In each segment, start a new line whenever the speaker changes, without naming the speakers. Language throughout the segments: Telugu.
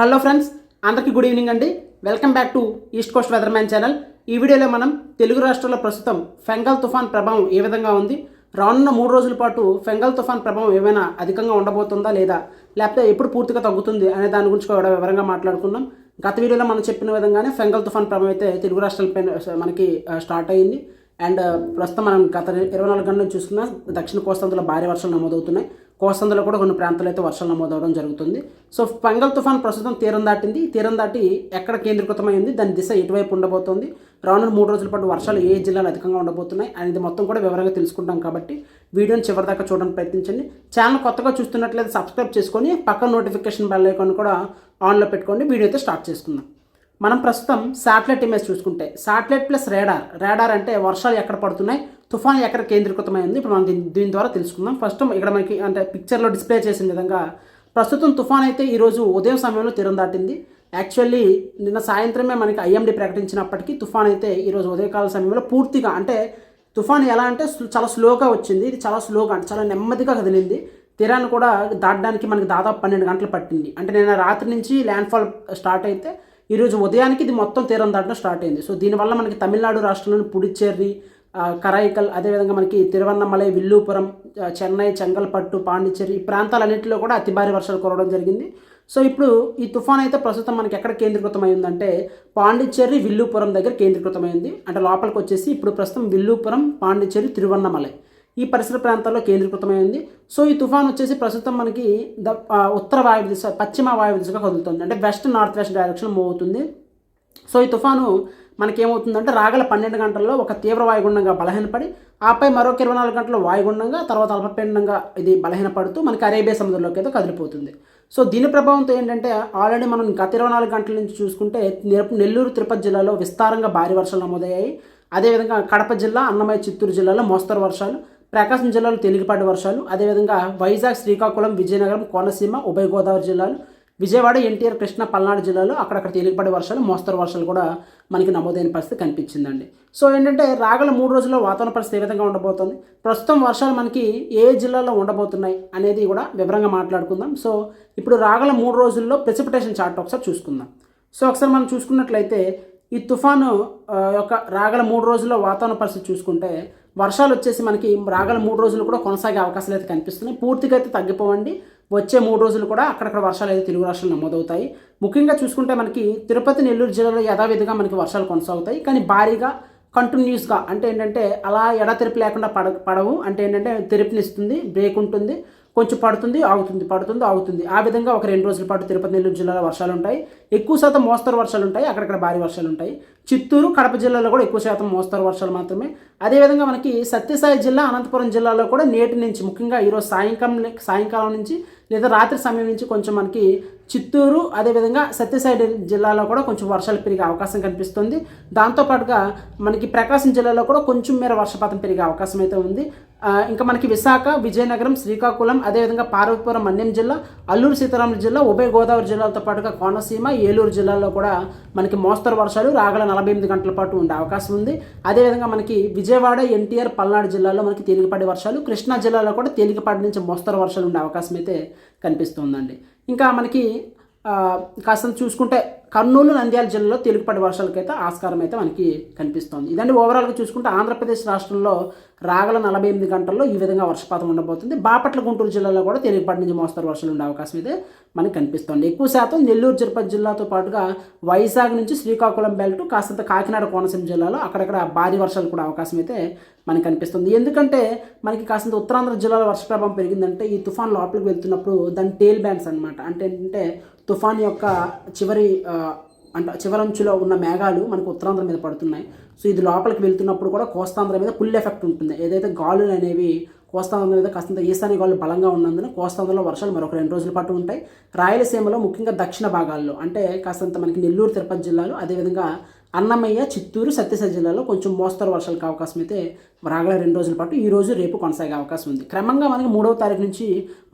హలో ఫ్రెండ్స్ అందరికీ గుడ్ ఈవినింగ్ అండి. Welcome back to east coast weather man channel. ఈ వీడియోలో మనం తెలుగు రాష్ట్రాల్లో ప్రస్తుతం ఫెంగల్ తుఫాన్ ప్రభావం ఏ విధంగా ఉంది? రానున్న మూడు రోజుల పాటు ఫెంగల్ తుఫాన్ ప్రభావం ఏమైనా అధికంగా ఉండబోతుందా లేదా? లేకపోతే ఎప్పుడు పూర్తిగా తగ్గుతుంది అనే దాని గురించి కూడా వివరంగా మాట్లాడుకుందాం. గత వీడియోలో మనం చెప్పిన విధంగానే ఫెంగల్ తుఫాన్ ప్రభావం అయితే తెలుగు రాష్ట్రాలపై మనకి స్టార్ట్ అయ్యింది అండ్ ప్రస్తుతం మనం గత ఇరవై నాలుగు గంటలు చూసుకున్న దక్షిణ కోస్తాంధ్రలో భారీ వర్షాలు నమోదవుతున్నాయి. కోసందులో కూడా కొన్ని ప్రాంతాలు అయితే వర్షాలు నమోదవడం జరుగుతుంది. సో ఫంగల్ తుఫాన్ ప్రస్తుతం తీరం దాటింది. తీరం దాటి ఎక్కడ కేంద్రీకృతమైంది? దాని దిశ ఎటువైపు ఉండబోతోంది? రానున్న మూడు రోజుల పాటు వర్షాలు ఏ జిల్లాలో అధికంగా ఉండబోతున్నాయి? అనేది మొత్తం కూడా వివరంగా తెలుసుకుంటాం కాబట్టి వీడియోని చివరిదాకా చూడడానికి ప్రయత్నించండి. ఛానల్ కొత్తగా చూస్తున్నట్లయితే సబ్స్క్రైబ్ చేసుకొని పక్కన నోటిఫికేషన్ బెల్ ఐకాన్ కూడా ఆన్లో పెట్టుకోండి. వీడియో అయితే స్టార్ట్ చేసుకుందాం. మనం ప్రస్తుతం శాటిలైట్ ఇమేజ్ చూసుకుంటే శాటిలైట్ ప్లస్ రేడార్. రేడార్ అంటే వర్షాలు ఎక్కడ పడుతున్నాయి? తుఫాన్ ఎక్కడ కేంద్రీకృతమై ఉంది? ఇప్పుడు మనం దీని దీని ద్వారా తెలుసుకుందాం. ఫస్ట్ ఇక్కడ మనకి అంటే పిక్చర్లో డిస్ప్లే చేసిన విధంగా ప్రస్తుతం తుఫాన్ అయితే ఈరోజు ఉదయం సమయంలో తీరం దాటింది. యాక్చువల్లీ నిన్న సాయంత్రమే మనకి ఐఎండి ప్రకటించినప్పటికీ తుఫాన్ అయితే ఈరోజు ఉదయకాల సమయంలో పూర్తిగా అంటే తుఫాన్ ఎలా అంటే చాలా స్లోగా వచ్చింది. ఇది చాలా స్లోగా అంటే చాలా నెమ్మదిగా కదిలింది. తీరాన్ని కూడా దాటడానికి మనకి దాదాపు పన్నెండు గంటలు పట్టింది. అంటే నేను రాత్రి నుంచి ల్యాండ్ఫాల్ స్టార్ట్ అయితే ఈరోజు ఉదయానికి ఇది మొత్తం తీరం దాటడం స్టార్ట్ అయింది. సో దీనివల్ల మనకి తమిళనాడు రాష్ట్రంలోని పుడుచ్చేరి కరైకల్ అదేవిధంగా మనకి తిరువన్నమలై విల్లుపురం చెన్నై చెంగల్పట్టు పాండిచ్చేరి ఈ ప్రాంతాలన్నింటిలో కూడా అతి భారీ వర్షాలు కురవడం జరిగింది. సో ఇప్పుడు ఈ తుఫాన్ అయితే ప్రస్తుతం మనకి ఎక్కడ కేంద్రీకృతమైందంటే పాండిచ్చేరి విల్లుపురం దగ్గర కేంద్రీకృతమైంది అంటే లోపలికి వచ్చేసి ఇప్పుడు ప్రస్తుతం విల్లుపురం పాండిచ్చేరి తిరువన్నమలై ఈ పరిసర ప్రాంతాల్లో కేంద్రీకృతమైంది సో ఈ తుఫాన్ వచ్చేసి ప్రస్తుతం మనకి ద ఉత్తర వాయు దిశ పశ్చిమ వాయు దిశగా కదులుతుంది. అంటే west north west direction move అవుతుంది. సో ఈ తుఫాను మనకేమవుతుందంటే రాగల పన్నెండు గంటల్లో ఒక తీవ్ర వాయుగుండంగా బలహీనపడి ఆపై మరొక ఇరవై నాలుగు గంటల వాయుగుండంగా తర్వాత అల్పపీండంగా ఇది బలహీనపడుతూ మనకి అరేబియా సముద్రంలోకి అయితే కదిలిపోతుంది. సో దీని ప్రభావంతో ఏంటంటే ఆల్రెడీ మనం గత ఇరవై నాలుగు గంటల నుంచి చూసుకుంటే నెల్లూరు తిరుపతి జిల్లాలో విస్తారంగా భారీ వర్షాలు నమోదయ్యాయి. అదేవిధంగా కడప జిల్లా అన్నమయ్య చిత్తూరు జిల్లాలో మోస్తరు వర్షాలు ప్రకాశం జిల్లాలో తేలికపాటి వర్షాలు అదేవిధంగా వైజాగ్ శ్రీకాకుళం విజయనగరం కోనసీమ ఉభయ గోదావరి జిల్లాలు విజయవాడ ఎన్టీఆర్ కృష్ణ పల్నాడు జిల్లాలో అక్కడక్కడ తేలికపడి వర్షాలు మోస్తరు వర్షాలు కూడా మనకి నమోదైన పరిస్థితి కనిపించిందండి. సో ఏంటంటే రాగల మూడు రోజుల్లో వాతావరణ పరిస్థితి ఏ విధంగా ఉండబోతుంది? ప్రస్తుతం వర్షాలు మనకి ఏ జిల్లాలో ఉండబోతున్నాయి అనేది కూడా వివరంగా మాట్లాడుకుందాం. సో ఇప్పుడు రాగల మూడు రోజుల్లో ప్రెసిపిటేషన్ చార్ట్ ఒకసారి చూసుకుందాం. సో ఒకసారి మనం చూసుకున్నట్లయితే ఈ తుఫాను యొక్క రాగల మూడు రోజుల్లో వాతావరణ పరిస్థితి చూసుకుంటే వర్షాలు వచ్చేసి మనకి రాగల మూడు రోజులు కూడా కొనసాగే అవకాశాలు అయితే కనిపిస్తున్నాయి. పూర్తిగా అయితే తగ్గిపోవండి. వచ్చే మూడు రోజులు కూడా అక్కడక్కడ వర్షాలు అయితే తెలుగు రాష్ట్రాలు నమోదవుతాయి. ముఖ్యంగా చూసుకుంటే మనకి తిరుపతి నెల్లూరు జిల్లాలో యథావిధిగా మనకి వర్షాలు కొనసాగుతాయి. కానీ భారీగా కంటిన్యూస్గా అంటే ఏంటంటే అలా ఎడతెరిపి లేకుండా పడ పడవు. అంటే ఏంటంటే తెరిపినిస్తుంది బ్రేక్ ఉంటుంది కొంచెం పడుతుంది ఆగుతుంది పడుతుంది ఆగుతుంది. ఆ విధంగా ఒక రెండు రోజుల పాటు తిరుపతి నెల్లూరు జిల్లాలో వర్షాలు ఉంటాయి. ఎక్కువ శాతం మోస్తరు వర్షాలు ఉంటాయి. అక్కడక్కడ భారీ వర్షాలు ఉంటాయి. చిత్తూరు కడప జిల్లాలో కూడా ఎక్కువ శాతం మోస్తరు వర్షాలు మాత్రమే. అదేవిధంగా మనకి సత్యసాయి జిల్లా అనంతపురం జిల్లాలో కూడా నేటి నుంచి ముఖ్యంగా ఈరోజు సాయంకాలం సాయంకాలం నుంచి లేదా రాత్రి సమయం నుంచి కొంచెం మనకి చిత్తూరు అదేవిధంగా సత్యసాయి జిల్లాలో కూడా కొంచెం వర్షాలు పెరిగే అవకాశం కనిపిస్తుంది. దాంతోపాటుగా మనకి ప్రకాశం జిల్లాలో కూడా కొంచెం మేర వర్షపాతం పెరిగే అవకాశం అయితే ఉంది. ఇంకా మనకి విశాఖ విజయనగరం శ్రీకాకుళం అదేవిధంగా పార్వతీపురం మన్యం జిల్లా అల్లూరు సీతారామరాజు జిల్లా ఉభయ గోదావరి జిల్లాలతో పాటుగా కోనసీమ ఏలూరు జిల్లాల్లో కూడా మనకి మోస్తరు వర్షాలు రాగల నలభై ఎనిమిది గంటల పాటు ఉండే అవకాశం ఉంది. అదేవిధంగా మనకి విజయవాడ ఎన్టీఆర్ పల్నాడు జిల్లాలో మనకి తేలికపాటి వర్షాలు కృష్ణా జిల్లాలో కూడా తేలికపాటి నుంచి మోస్తరు వర్షాలు ఉండే అవకాశం అయితే కనిపిస్తుందండి. ఇంకా మనకి కాస్త చూసుకుంటే కర్నూలు నంద్యాల జిల్లాలో తేలికపాటి వర్షాలకైతే ఆస్కారం అయితే మనకి కనిపిస్తోంది. ఇదండి ఓవరాల్గా చూసుకుంటే ఆంధ్రప్రదేశ్ రాష్ట్రంలో రాగల నలభై ఎనిమిది గంటల్లో ఈ విధంగా వర్షపాతం ఉండబోతుంది. బాపట్ల గుంటూరు జిల్లాలో కూడా తేలికపాటి నుంచి మోస్తరు వర్షాలు ఉండే అవకాశం అయితే మనకి కనిపిస్తోంది. ఎక్కువ శాతం నెల్లూరు తిరుపతి జిల్లాతో పాటుగా వైజాగ్ నుంచి శ్రీకాకుళం బెల్ట్ కాస్తంత కాకినాడ కోనసీమ జిల్లాలో అక్కడక్కడ భారీ వర్షాలు కూడా అవకాశం అయితే మనకి కనిపిస్తుంది. ఎందుకంటే మనకి కాస్తంత ఉత్తరాంధ్ర జిల్లాలో వర్ష ప్రభావం పెరిగిందంటే ఈ తుఫాన్ లోపలికి వెళ్తున్నప్పుడు దాని టేల్ బ్యాండ్స్ అనమాట అంటే ఏంటంటే తుఫాన్ యొక్క చివరి అంటే చివరంచులో ఉన్న మేఘాలు మనకు ఉత్తరాంధ్ర మీద పడుతున్నాయి. సో ఇది లోపలికి వెళ్తున్నప్పుడు కూడా కోస్తాంధ్ర మీద పుల్ ఎఫెక్ట్ ఉంటుంది. ఏదైతే గాలులు అనేవి కోస్తాంధ్ర మీద కాస్తంత ఈశాన్య గాలు బలంగా ఉన్నందున కోస్తాంధ్రలో వర్షాలు మరొక రెండు రోజుల పాటు ఉంటాయి. రాయలసీమలో ముఖ్యంగా దక్షిణ భాగాల్లో అంటే కాస్తంత మనకి నెల్లూరు తిరుపతి జిల్లాలో అదేవిధంగా అన్నమయ్య చిత్తూరు సత్యసాయి జిల్లాలో కొంచెం మోస్తరు వర్షాలకు అవకాశం అయితే రాగల రెండు రోజుల పాటు ఈ రోజు రేపు కొనసాగే అవకాశం ఉంది. క్రమంగా మనకి మూడవ తారీఖు నుంచి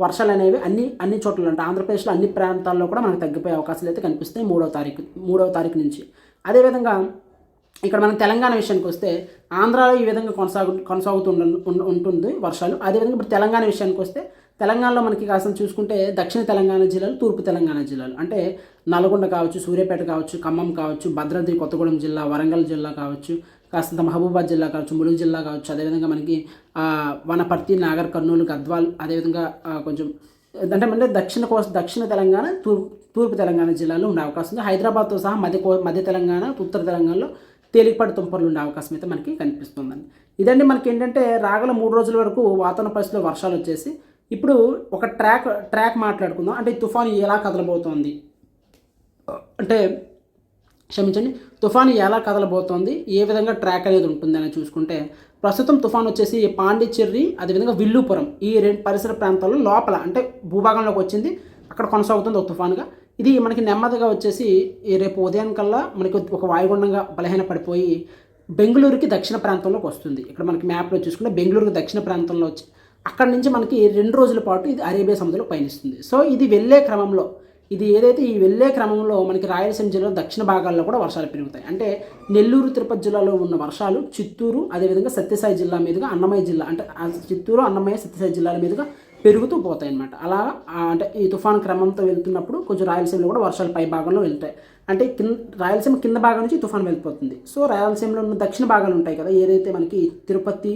వర్షాలు అనేవి అన్ని అన్ని చోట్ల అంటే ఆంధ్రప్రదేశ్లో అన్ని ప్రాంతాల్లో కూడా మనకు తగ్గిపోయే అవకాశాలు అయితే కనిపిస్తాయి మూడవ తారీఖు మూడవ తారీఖు నుంచి. అదేవిధంగా ఇక్కడ మనం తెలంగాణ విషయానికి వస్తే ఆంధ్రాలో ఈ విధంగా కొనసాగు కొనసాగుతూ ఉండ- ఉంటుంది వర్షాలు. అదేవిధంగా ఇప్పుడు తెలంగాణ విషయానికి వస్తే తెలంగాణలో మనకి కాస్త చూసుకుంటే దక్షిణ తెలంగాణ జిల్లాలు తూర్పు తెలంగాణ జిల్లాలు. అంటే నల్గొండ కావచ్చు సూర్యాపేట కావచ్చు ఖమ్మం కావచ్చు భద్రాద్రి కొత్తగూడెం జిల్లా వరంగల్ జిల్లా కావచ్చు కాస్తంత మహబూబాద్ జిల్లా కావచ్చు ములుగు జిల్లా కావచ్చు. అదేవిధంగా మనకి వనపర్తి నాగర్ కర్నూలు గద్వాల్ అదేవిధంగా కొంచెం అంటే అంటే దక్షిణ కోస్త దక్షిణ తెలంగాణ తూర్పు తూర్పు తెలంగాణ జిల్లాలో ఉండే అవకాశం ఉంది. హైదరాబాద్తో సహా మధ్య కో మధ్య తెలంగాణ ఉత్తర తెలంగాణలో తేలికపాటి తుంపర్లు ఉండే అవకాశం అయితే మనకి కనిపిస్తుందండి. ఇదండి మనకి ఏంటంటే రాగల మూడు రోజుల వరకు వాతావరణ పరిస్థితిలో వర్షాలు వచ్చేసి ఇప్పుడు ఒక ట్రాక్ ట్రాక్ మాట్లాడుకుందాం. అంటే తుఫాను ఎలా కదలబోతోంది? అంటే క్షమించండి తుఫాను ఎలా కదలబోతోంది? ఏ విధంగా ట్రాక్ అనేది ఉంటుంది అని చూసుకుంటే ప్రస్తుతం తుఫాన్ వచ్చేసి పాండిచ్చేరి అదేవిధంగా విల్లుపురం ఈ రెండు పరిసర ప్రాంతాల్లో లోపల అంటే భూభాగంలోకి వచ్చింది అక్కడ కొనసాగుతుంది ఒక తుఫానుగా. ఇది మనకి నెమ్మదిగా వచ్చేసి రేపు ఉదయం కల్లా మనకి ఒక వాయుగుండంగా బలహీన పడిపోయి బెంగళూరుకి దక్షిణ ప్రాంతంలోకి వస్తుంది. ఇక్కడ మనకి మ్యాప్లో చూసుకుంటే బెంగళూరుకి దక్షిణ ప్రాంతంలో వచ్చి అక్కడ నుంచి మనకి రెండు రోజుల పాటు ఇది అరేబియా సముద్రంలో పయనిస్తుంది. సో ఇది వెళ్ళే క్రమంలో ఇది ఏదైతే ఈ వెళ్ళే క్రమంలో మనకి రాయలసీమ జిల్లాలో దక్షిణ భాగాల్లో కూడా వర్షాలు పెరుగుతాయి. అంటే నెల్లూరు తిరుపతి జిల్లాలో ఉన్న వర్షాలు చిత్తూరు అదేవిధంగా సత్యసాయి జిల్లా మీదుగా అన్నమయ్య జిల్లా అంటే ఆ చిత్తూరు అన్నమయ్య సత్యసాయి జిల్లాల మీదుగా పెరుగుతూ పోతాయి అనమాట అలా అంటే ఈ తుఫాన్ క్రమంతో వెళ్తున్నప్పుడు కొంచెం రాయలసీమలో కూడా వర్షాలు పై భాగంలో వెళ్తాయి. అంటే కింద రాయలసీమ కింద భాగం నుంచి తుఫాన్ వెళ్ళిపోతుంది. సో రాయలసీమలో ఉన్న దక్షిణ భాగాలు ఉంటాయి కదా ఏదైతే మనకి తిరుపతి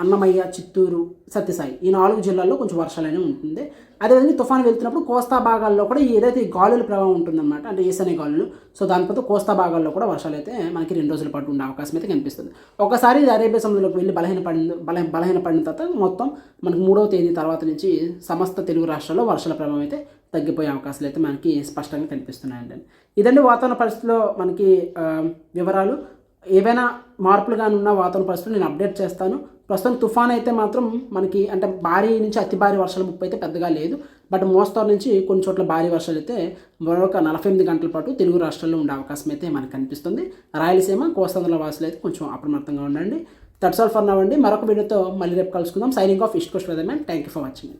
అన్నమయ్య చిత్తూరు సత్యసాయి. ఈ నాలుగు జిల్లాల్లో కొంచెం వర్షాలు ఉంటుంది. అదేవిధంగా తుఫాను వెళ్తున్నప్పుడు కోస్తా భాగాల్లో కూడా ఏదైతే గాలుల ప్రభావం ఉంటుందన్నమాట అంటే ఈశాన్య గాలులు సో దానితో కోస్తా భాగాల్లో కూడా వర్షాలు అయితే మనకి రెండు రోజుల పాటు ఉండే అవకాశం అయితే కనిపిస్తుంది. ఒకసారి ఇది అరేబియా సముద్రంలోకి వెళ్ళి బలహీన పడిన బలహీన బలహీన పడిన తర్వాత మొత్తం మనకి మూడవ తేదీ తర్వాత నుంచి సమస్త తెలుగు రాష్ట్రాల్లో వర్షాల ప్రభావం అయితే తగ్గిపోయే అవకాశాలు అయితే మనకి స్పష్టంగా కనిపిస్తున్నాయండి. ఇదండి వాతావరణ పరిస్థితిలో మనకి వివరాలు. ఏవైనా మార్పులుగా ఉన్న వాతావరణ పరిస్థితులు నేను అప్డేట్ చేస్తాను. ప్రస్తుతం తుఫాన్ అయితే మాత్రం మనకి అంటే భారీ నుంచి అతి భారీ వర్షాల ముప్పు అయితే పెద్దగా లేదు. బట్ మోస్తరు నుంచి కొన్ని చోట్ల భారీ వర్షాలు అయితే మరొక నలభై ఎనిమిది గంటల పాటు తెలుగు రాష్ట్రాల్లో ఉండే అవకాశం అయితే మనకు కనిపిస్తుంది. రాయలసీమ కోస్తాంధ్ర వాసులు అయితే కొంచెం అప్రమత్తంగా ఉండండి. దట్స్ ఆల్ ఫర్ నవ్వండి మరొక వీడియోతో మళ్ళీ రేపు కలుసుకుందాం. Signing off east coast weather man thank you for watching